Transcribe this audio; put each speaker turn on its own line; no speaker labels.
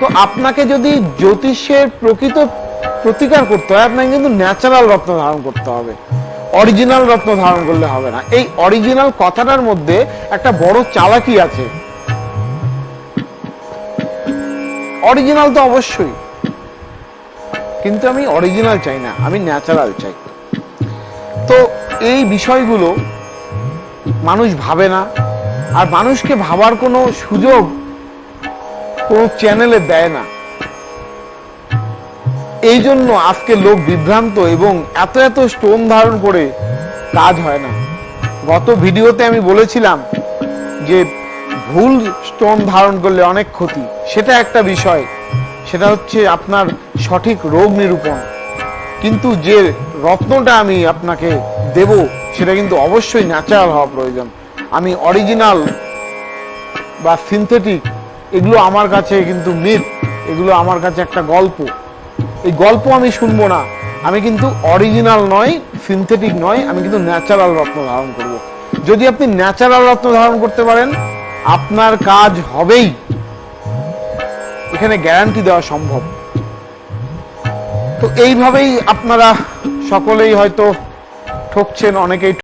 তো আপনাকে যদি জ্যোতিষের প্রকৃত প্রতিকার করতে হয়, আপনাকে কিন্তু ন্যাচারাল রত্ন ধারণ করতে হবে। অরিজিনাল রত্ন ধারণ করলে হবে না। এই অরিজিনাল কথাটার মধ্যে একটা বড় চালাকি আছে। অরিজিনাল তো অবশ্যই। কিন্তু আমি অরিজিনাল চাই না, আমি ন্যাচারাল চাই। তো এই বিষয়গুলো মানুষ ভাবে না। আর মানুষকে ভাবার কোনো সুযোগ কোনো চ্যানেলে দেয় না। এই জন্য আজকে লোক বিভ্রান্ত এবং এত এত স্টোন ধারণ করে কাজ হয় না। গত ভিডিওতে আমি বলেছিলাম যে ভুল স্টোন ধারণ করলে অনেক ক্ষতি। সেটা একটা বিষয়। সেটা হচ্ছে আপনার সঠিক রোগ নিরূপণ। কিন্তু যে রত্নটা আমি আপনাকে দেব, সেটা কিন্তু অবশ্যই ন্যাচারাল হওয়া প্রয়োজন। আমি অরিজিনাল বা সিনথেটিক এগুলো আমার কাছে কিন্তু মিথ। এগুলো আমার কাছে একটা গল্প। এই গল্প আমি শুনব না। আমি কিন্তু অরিজিনাল নয় সিনথেটিক নয়, আমি কিন্তু ন্যাচারাল রত্ন ধারণ করব। যদি আপনি ন্যাচারাল রত্ন ধারণ করতে পারেন, আপনার কাজ হবেই। এখানে গ্যারান্টি দেওয়া সম্ভব। তো এইভাবেই আপনারা সকলেই হয়তো ঠকছেন, অনেকেই